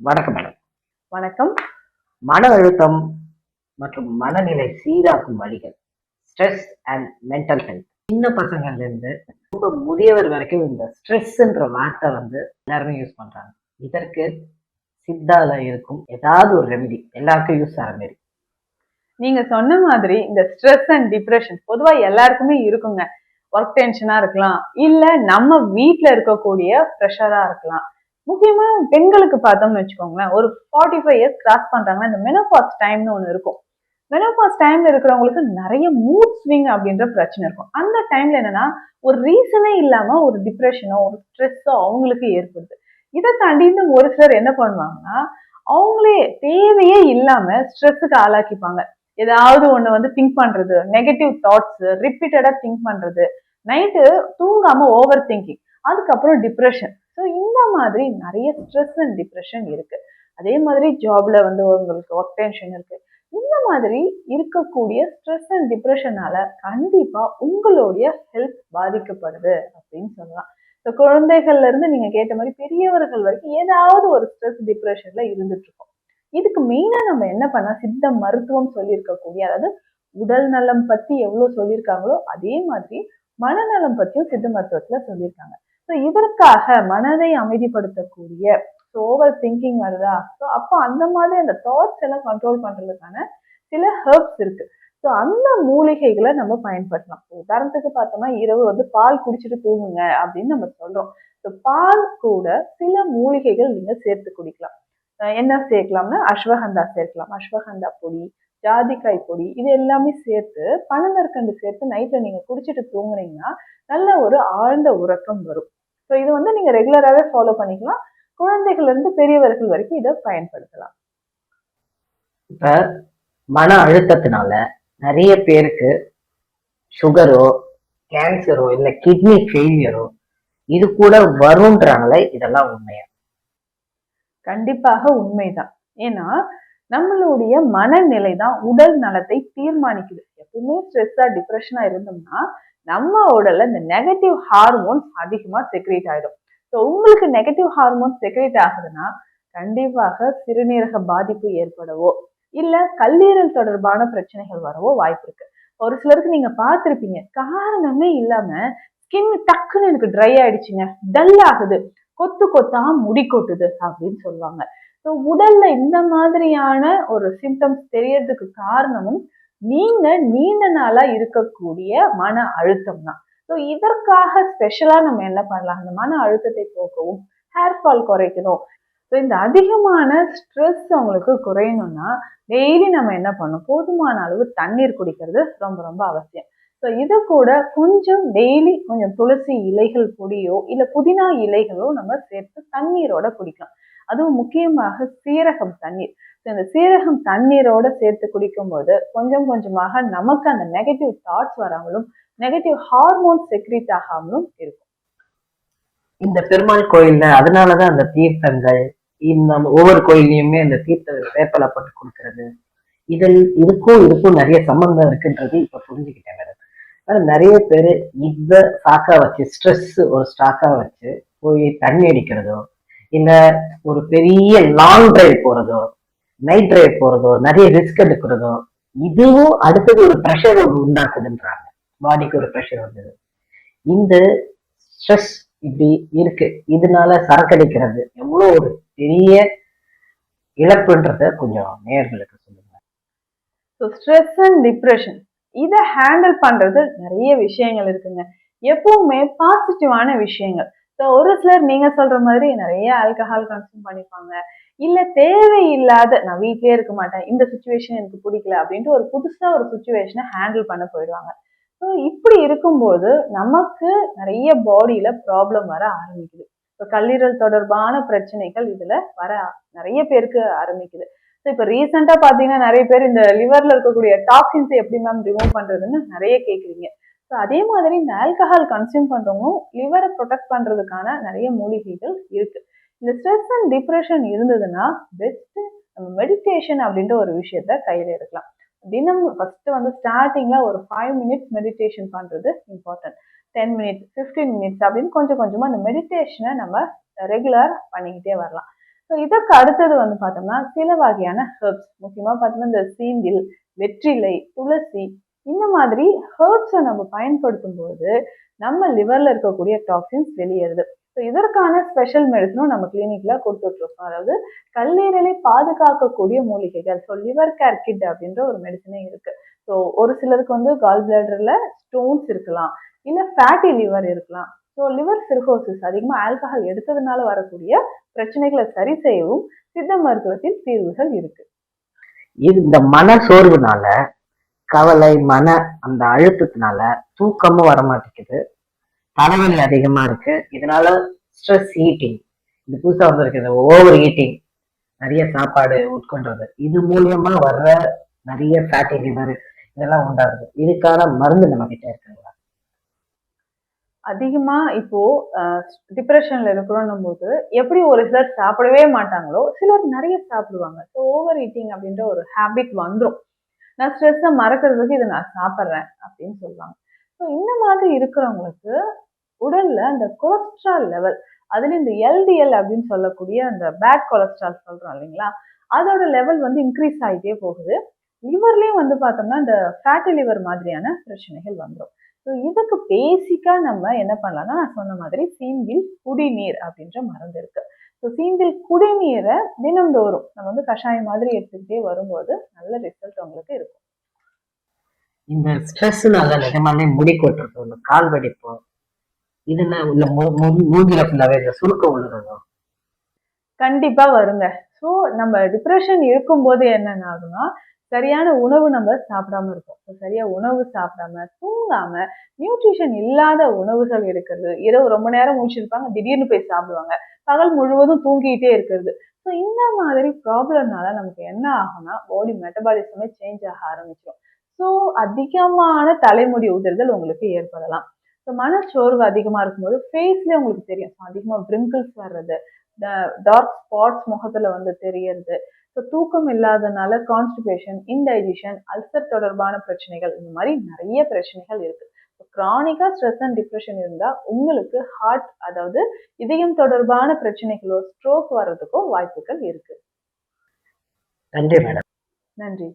வணக்கம் மேடம் வணக்கம். மன அழுத்தம் மற்றும் மனநிலை சீராக்கும் வழிகள் ஸ்ட்ரெஸ் அண்ட் மென்டல் ஹெல்த் சின்ன பசங்கள்ல இருந்து ரொம்ப முதியவர் வரைக்கும் இந்த ஸ்ட்ரெஸ்ன்ற வார்த்தை வந்து எல்லாருமே யூஸ் பண்றாங்க. இதற்கு சித்தால இருக்கும் ஏதாவது ஒரு ரெமெடி எல்லாருக்கும் யூஸ் ஆகிற மாதிரி நீங்க சொன்ன மாதிரி இந்த ஸ்ட்ரெஸ் அண்ட் டிப்ரெஷன் பொதுவா எல்லாருக்குமே இருக்குங்க. ஒர்க் டென்ஷனா இருக்கலாம். இல்ல நம்ம வீட்ல இருக்கக்கூடிய ப்ரெஷரா இருக்கலாம். முக்கியமா பெண்களுக்கு பார்த்தோம்னு வச்சுக்கோங்களேன் ஒரு ஃபார்ட்டி ஃபைவ் இயர்ஸ் கிராஸ் பண்றாங்கன்னா இந்த மெனோபாஸ் டைம்னு ஒன்று இருக்கும். மெனோபாஸ் டைம்ல இருக்கிறவங்களுக்கு நிறைய மூட் ஸ்விங் அப்படின்ற பிரச்சனை இருக்கும். அந்த டைம்ல என்னன்னா ஒரு ரீசனே இல்லாம ஒரு டிப்ரெஷனோ ஒரு ஸ்ட்ரெஸ்ஸோ அவங்களுக்கு ஏற்படுது. இதை தாண்டி இன்னும் ஒரு சிலர் என்ன பண்ணுவாங்கன்னா அவங்களே தேவையே இல்லாம ஸ்ட்ரெஸ்ஸுக்கு ஆளாக்கிப்பாங்க. ஏதாவது ஒண்ணு வந்து திங்க் பண்றது நெகட்டிவ் தாட்ஸ் ரிப்பீட்டடா திங்க் பண்றது. நைட்டு தூங்காம ஓவர் திங்கிங் அதுக்கப்புறம் டிப்ரெஷன் மாதிரி நிறைய ஸ்ட்ரெஸ் அண்ட் டிப்ரெஷன் இருக்கு. அதே மாதிரி ஜாப்ல வந்து உங்களுக்கு ஒர்க் டென்ஷன் இருக்கு. இந்த மாதிரி இருக்கக்கூடிய ஸ்ட்ரெஸ் அண்ட் டிப்ரெஷனால கண்டிப்பா உங்களுடைய ஹெல்த் பாதிக்கப்படுது அப்படின்னு சொல்லலாம். ஸோ குழந்தைகள்ல இருந்து நீங்க கேட்ட மாதிரி பெரியவர்கள் வரைக்கும் ஏதாவது ஒரு ஸ்ட்ரெஸ் டிப்ரெஷன்ல இருந்துட்டு இருக்கோம். இதுக்கு மெயினா நம்ம என்ன பண்ணா சித்த மருத்துவம் சொல்லியிருக்கக்கூடிய அதாவது உடல் நலம் பத்தி எவ்வளவு சொல்லியிருக்காங்களோ அதே மாதிரி மனநலம் பத்தியும் சித்த மருத்துவத்துல சொல்லியிருக்காங்க. ஸோ இதற்காக மனதை அமைதிப்படுத்தக்கூடிய ஸோ ஓவர் திங்கிங் வருதா? ஸோ அப்போ அந்த மாதிரி அந்த தாட்ஸ் எல்லாம் கண்ட்ரோல் பண்ணுறதுக்கான சில ஹெர்ப்ஸ் இருக்கு. ஸோ அந்த மூலிகைகளை நம்ம பயன்படுத்தலாம். உதாரணத்துக்கு பார்த்தோம்னா இரவு வந்து பால் குடிச்சிட்டு தூங்குங்க அப்படின்னு நம்ம சொல்றோம். ஸோ பால் கூட சில மூலிகைகள் நீங்க சேர்த்து குடிக்கலாம். என்ன சேர்க்கலாம்னா அஸ்வகந்தா சேர்க்கலாம். அஸ்வகந்தா பொடி ஜாதிக்காய் பொடி இது எல்லாமே சேர்த்து பனங்கற்கண்டு சேர்த்து நைட்ல நீங்க குடிச்சிட்டு தூங்குனீங்கன்னா நல்ல ஒரு ஆழ்ந்த உறக்கம் வரும். ஸோ இது வந்து நீங்க ரெகுலராகவே ஃபாலோ பண்ணிக்கலாம். குழந்தைகள்ல இருந்து பெரியவர்கள் வரைக்கும் இதை பயன்படுத்தலாம். இப்ப மன அழுத்தத்தினால நிறைய பேருக்கு சுகரோ கேன்சரோ இல்ல கிட்னி ஃபெயிலியரோ இது கூட வரும்ன்றாங்களே இதெல்லாம் உண்மையா? கண்டிப்பாக உண்மைதான். ஏன்னா நம்மளுடைய மனநிலை தான் உடல் நலத்தை தீர்மானிக்குது. எப்பவுமே ஸ்ட்ரெஸ்ஸா டிப்ரெஷனா இருந்தோம்னா நம்ம உடல்ல இந்த நெகட்டிவ் ஹார்மோன்ஸ் அதிகமா செக்ரேட் ஆயிடும். ஸோ உங்களுக்கு நெகட்டிவ் ஹார்மோன்ஸ் செக்ரேட் ஆகுதுன்னா கண்டிப்பாக சிறுநீரக பாதிப்பு ஏற்படவோ இல்ல கல்லீரல் தொடர்பான பிரச்சனைகள் வரவோ வாய்ப்பு இருக்கு. ஒரு சிலருக்கு நீங்க பார்த்துருப்பீங்க காரணமே இல்லாம ஸ்கின் டக்குன்னு எனக்கு ட்ரை ஆயிடுச்சுங்க டல் ஆகுது கொத்து கொத்தா முடி கொட்டுது அப்படின்னு சொல்லுவாங்க. ஸோ உடல்ல இந்த மாதிரியான ஒரு சிம்டம்ஸ் தெரியறதுக்கு காரணமும் நீங்க நீண்ட நாளா இருக்கக்கூடிய மன அழுத்தம் தான் ஸோ இதற்காக ஸ்பெஷலா நம்ம என்ன பண்ணலாம்? அந்த மன அழுத்தத்தை போக்கவும் ஹேர் ஃபால் குறைக்கணும். ஸோ இந்த அதிகமான ஸ்ட்ரெஸ் அவங்களுக்கு குறையணும்னா டெய்லி நம்ம என்ன பண்ணணும்? போதுமான அளவு தண்ணீர் குடிக்கிறது ரொம்ப ரொம்ப அவசியம். ஸோ இது கூட கொஞ்சம் டெய்லி கொஞ்சம் துளசி இலைகள் பொடியோ இல்லை புதினா இலைகளோ நம்ம சேர்த்து தண்ணீரோட குடிக்கலாம். அதுவும் முக்கியமாக சீரகம் தண்ணீர். இந்த சீரகம் தண்ணீரோட சேர்த்து குடிக்கும்போது கொஞ்சம் கொஞ்சமாக நமக்கு அந்த நெகட்டிவ் தாட்ஸ் வராமலும் நெகட்டிவ் ஹார்மோன் செக்ரீட் ஆகாமலும் இருக்கும். இந்த பெருமாள் கோயில்ல அதனாலதான் அந்த தீர்த்தங்கள் இந்த ஒவ்வொரு கோயில்லையுமே அந்த தீர்த்த வேப்பலை போட்டு கொடுக்கறது. இதில் இதுக்கும் இதுக்கும் நிறைய சம்பந்தம் இருக்குன்றது இப்ப புரிஞ்சுக்கிட்டேன் மேடம் ஆனா நிறைய பேர் இத ஸ்டாக்கா வச்சு ஸ்ட்ரெஸ் ஒரு ஸ்டாக்கா வச்சு போய் தண்ணி அடிக்கிறதோ இல்ல ஒரு பெரிய லாங் டிரைவ் போறதோ நைட் டிரைவ் போறதோ நிறைய ரிஸ்க் எடுக்கிறதோ இதுவும் அடுத்தது ஒரு ப்ரெஷர் உண்டாக்குதுன்றாங்க. பாடிக்கு ஒரு ப்ரெஷர் வந்தது. இந்த ஸ்ட்ரெஸ் இப்படி இருக்கு. இதனால சரக்கடிக்கிறது எவ்வளவு ஒரு பெரிய இழப்புன்றத கொஞ்சம் நேயர்களுக்கு சொல்லுங்க ஸோ ஸ்ட்ரெஸ் அண்ட் டிப்ரெஷன் இதை ஹேண்டில் பண்றது நிறைய விஷயங்கள் இருக்குங்க. எப்பவுமே பாசிட்டிவான விஷயங்கள். ஸோ ஒரு சிலர் நீங்க சொல்ற மாதிரி நிறைய ஆல்கஹால் கன்சியூம் பண்ணிப்பாங்க. இல்லை தேவையில்லாத நான் வீட்லேயே இருக்க மாட்டேன் இந்த சுச்சுவேஷன் எனக்கு பிடிக்கல அப்படின்ட்டு ஒரு புதுசாக ஒரு சுச்சுவேஷனை ஹேண்டில் பண்ண போயிடுவாங்க. ஸோ இப்படி இருக்கும்போது நமக்கு நிறைய பாடியில் ப்ராப்ளம் வர ஆரம்பிக்குது. இப்போ கல்லீரல் தொடர்பான பிரச்சனைகள் இதில் வர நிறைய பேருக்கு ஆரம்பிக்குது. ஸோ இப்போ ரீசெண்டாக பார்த்தீங்கன்னா நிறைய பேர் இந்த லிவரில் இருக்கக்கூடிய டாக்ஸின்ஸை எப்படி மேம் ரிமூவ் பண்ணுறதுன்னு நிறைய கேட்குறீங்க ஸோ அதே மாதிரி இந்த ஆல்கஹால் கன்சியூம் பண்ணுறவங்களும் லிவரை ப்ரொடெக்ட் பண்ணுறதுக்கான நிறைய மூலிகைகள் இருக்குது இந்த ஸ்ட்ரெஸ் அண்ட் டிப்ரெஷன் இருந்ததுன்னா பெஸ்ட்டு நம்ம மெடிடேஷன் அப்படின்ற ஒரு விஷயத்த கையில் எடுக்கலாம். தினம் ஃபஸ்ட்டு வந்து ஸ்டார்டிங்கில் ஒரு ஃபைவ் மினிட்ஸ் மெடிடேஷன் பண்ணுறது important ten minutes fifteen minutes அப்படின்னு கொஞ்சம் கொஞ்சமாக அந்த மெடிடேஷனை நம்ம ரெகுலர் பண்ணிக்கிட்டே வரலாம். ஸோ இதற்கு அடுத்தது வந்து பார்த்தோம்னா சில வகையான ஹெர்ப்ஸ் முக்கியமாக பார்த்தோம்னா இந்த சீந்தில் வெற்றிலை துளசி இந்த மாதிரி ஹெர்ப்ஸை நம்ம பயன்படுத்தும் போது நம்ம லிவரில் இருக்கக்கூடிய டாக்ஸின்ஸ் வெளியேறுது. ஸோ இதற்கான ஸ்பெஷல் மெடிசனும் நம்ம கிளினிக்ல கொடுத்துட்ருக்கோம். அதாவது கல்லீரலை பாதுகாக்கக்கூடிய மூலிகைகள். ஸோ லிவர் கேர் கிட் அப்படின்ற ஒரு மெடிசனே இருக்கு. ஸோ ஒரு சிலருக்கு வந்து கால் பிளாடர்ல ஸ்டோன்ஸ் இருக்கலாம். இல்லை ஃபேட்டி லிவர் இருக்கலாம். ஸோ லிவர் சிர்கோசிஸ் அதிகமாக ஆல்கஹால் எடுத்ததுனால வரக்கூடிய பிரச்சனைகளை சரி செய்யவும் சித்த மருத்துவத்தில் தீர்வுகள் இருக்கு. இது இந்த மன சோர்வுனால கவலை மன அந்த அழுத்தத்தினால தூக்கமும் வர மாட்டேங்குது தலைவலி அதிகமா இருக்கு. இதனால ஸ்ட்ரெஸ் ஈட்டிங் இது புதுசா வந்திருக்கு ஓவர் ஈட்டிங் நிறைய சாப்பாடு உட்கொண்டது இது மூலியமா வர்ற நிறைய ஃபேட்டி லிவர் இதெல்லாம் உண்டாகுது. இதுக்கான மருந்து நம்ம கிட்ட இருக்குங்களா அதிகமா இப்போ டிப்ரெஷன்ல இருக்கிறோம் போது எப்படி ஒரு சிலர் சாப்பிடவே மாட்டாங்களோ சிலர் நிறைய சாப்பிடுவாங்க. ஸோ ஓவர் ஈட்டிங் அப்படின்ற ஒரு ஹேபிட் வந்துடும் நான் ஸ்ட்ரெஸ்ஸை மறக்கிறதுக்கு இதை நான் சாப்பிட்றேன் அப்படின்னு சொல்லுவாங்க. ஸோ இந்த மாதிரி இருக்கிறவங்களுக்கு உடல்ல அந்த கொலஸ்ட்ரால் லெவல் அதுல இந்த எல்டிஎல் அப்படின்னு சொல்லக்கூடிய அந்த பேட் கொலஸ்ட்ரால் சொல்றோம் இல்லைங்களா? அதோட லெவல் வந்து இன்க்ரீஸ் ஆகிட்டே போகுது. லிவர்லயும் வந்து பார்த்தோம்னா இந்த ஃபேட்டி லிவர் மாதிரியான பிரச்சனைகள் வந்துடும் ஸோ இதுக்கு பேசிக்கா நம்ம என்ன பண்ணலாம்னா நான் சொன்ன மாதிரி சீந்தில் குடிநீர் அப்படின்ற மருந்து இருக்கு. ஸோ சீந்தில் குடிநீரை தினந்தோறும் நம்ம வந்து கஷாயம் மாதிரி எடுத்துக்கிட்டே வரும்போது நல்ல ரிசல்ட் உங்களுக்கு இருக்கும். இந்த ஸ்ட்ரெஸ்னால நிஜமாலே முடி கொட்டுறது கால் வெடிப்போம் இதுல உள்ள மூஞ்சில ஃபுல்லாவே இந்த சுருக்கம் உள்ளதும் கண்டிப்பா வருங்க. ஸோ நம்ம டிப்ரெஷன் இருக்கும்போது என்னென்ன ஆகும்னா சரியான உணவு நம்ம சாப்பிடாம இருக்கோம் சரியா உணவு சாப்பிடாம தூங்காம நியூட்ரிஷன் இல்லாத உணவுகள் எடுக்கிறது. இரவு ரொம்ப நேரம் முடிச்சிருப்பாங்க திடீர்னு போய் சாப்பிடுவாங்க. பகல் முழுவதும் தூங்கிட்டே இருக்கிறது. ஸோ இந்த மாதிரி ப்ராப்ளம்னால நமக்கு என்ன ஆகும்னா பாடி மெட்டபாலிசமே சேஞ்ச் ஆக ஆரம்பிச்சிடும் ஸோ அதிகமான தலைமுடி உதிர்தல் உங்களுக்கு ஏற்படலாம். ஸோ மனச்சோர்வு அதிகமா இருக்கும்போது ஃபேஸ்லேயே உங்களுக்கு தெரியும். So, அதிகமா பிரிங்கிள்ஸ் வர்றது டார்க் ஸ்பாட்ஸ் முகத்துல வந்து தெரியறது. ஸோ தூக்கம் இல்லாதனால கான்ஸ்டிபேஷன் இன்டைஜஷன் அல்சர் தொடர்பான பிரச்சனைகள் இந்த மாதிரி நிறைய பிரச்சனைகள் இருக்கு. கிரானிக்கா ஸ்ட்ரெஸ் அண்ட் டிப்ரெஷன் இருந்தா உங்களுக்கு ஹார்ட் அதாவது இதயம் தொடர்பான பிரச்சனைகளோ ஸ்ட்ரோக் வர்றதுக்கோ வாய்ப்புகள் இருக்கு. நன்றி மேடம் நன்றி.